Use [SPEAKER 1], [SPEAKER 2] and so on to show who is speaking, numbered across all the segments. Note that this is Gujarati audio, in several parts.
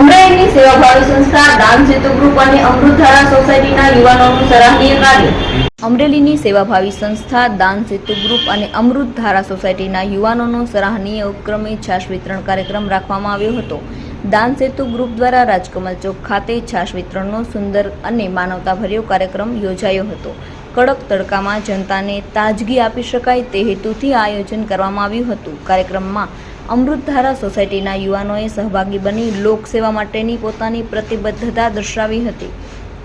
[SPEAKER 1] અમરેલીની સેવાભાવી સંસ્થા દાન સેતુ ગ્રુપ અને અમૃતધારા સોસાયટીના યુવાનોનું સરાહનીય કાર્ય. અમરેલીની સેવાભાવી સંસ્થા દાન સેતુ ગ્રુપ અને અમૃતધારા સોસાયટીના યુવાનોનો સરાહનીય ઉપક્રમે છાશ વિતરણ કાર્યક્રમ રાખવામાં આવ્યો હતો. દાન સેતુ ગ્રુપ દ્વારા રાજકમલ ચોક ખાતે છાશ વિતરણનો સુંદર અને માનવતાભર્યો કાર્યક્રમ યોજાયો હતો. કડક તડકામાં જનતાને તાજગી આપી શકાય તે હેતુથી આયોજન કરવામાં આવ્યું હતું. કાર્યક્રમમાં અમૃતધારા સોસાયટીના યુવાનોએ સહભાગી બની લોકસેવા માટેની પોતાની પ્રતિબદ્ધતા દર્શાવી હતી.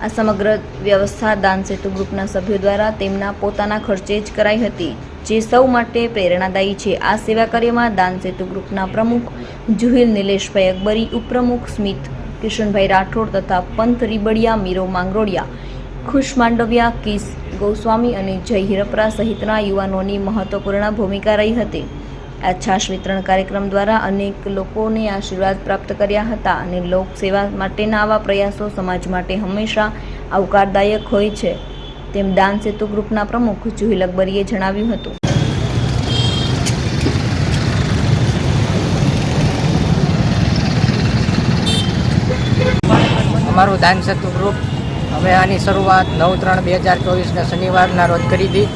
[SPEAKER 1] આ સમગ્ર વ્યવસ્થા દાન સેતુ ગ્રુપના સભ્યો દ્વારા તેમના પોતાના ખર્ચે જ કરાઈ હતી, જે સૌ માટે પ્રેરણાદાયી છે. આ સેવા કાર્યમાં દાન સેતુ ગ્રુપના પ્રમુખ જુહિલ નિલેશભાઈ અકબરી, ઉપપ્રમુખ સ્મિત કિશનભાઈ રાઠોડ તથા પંથ રીબડિયા મીરો માંગરોડિયા, ખુશ માંડવિયા, કિસ ગોસ્વામી અને જય હિરપરા સહિતના યુવાનોની મહત્વપૂર્ણ ભૂમિકા રહી હતી. આ છાશ વિતરણ કાર્યક્રમ દ્વારા અનેક લોકોને આશીર્વાદ પ્રાપ્ત કર્યા હતા અને લોક સેવા માટેના આવા પ્રયાસો સમાજ માટે હંમેશા આવકારદાયક હોય છે. તેમ દાન સેતુ ગ્રુપના પ્રમુખ જુહિલ અકબરીએ જણાવ્યું હતું.
[SPEAKER 2] અમારું દાન સેતુ ગ્રુપ અમે આની શરૂઆત નવ ત્રણ બે હજાર ચોવીસના શનિવારના રોજ કરી હતી.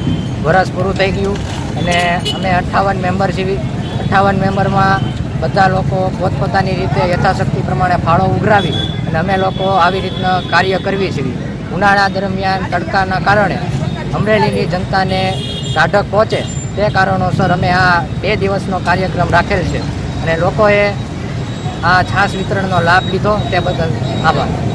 [SPEAKER 2] વરસ પૂરું થઈ ગયું અને અમે અઠ્ઠાવન મેમ્બર છીએ. અઠ્ઠાવન મેમ્બરમાં બધા લોકો પોતપોતાની રીતે યથાશક્તિ પ્રમાણે ફાળો ઉઘરાવી અને અમે લોકો આવી રીતના કાર્ય કરવી છીએ ઉનાળા દરમિયાન તડકાના કારણે અમરેલીની જનતાને ટાઢક પહોંચે તે કારણોસર અમે આ બે દિવસનો કાર્યક્રમ રાખેલ છે અને લોકોએ આ છાશ વિતરણનો લાભ લીધો તે બદલ આભાર.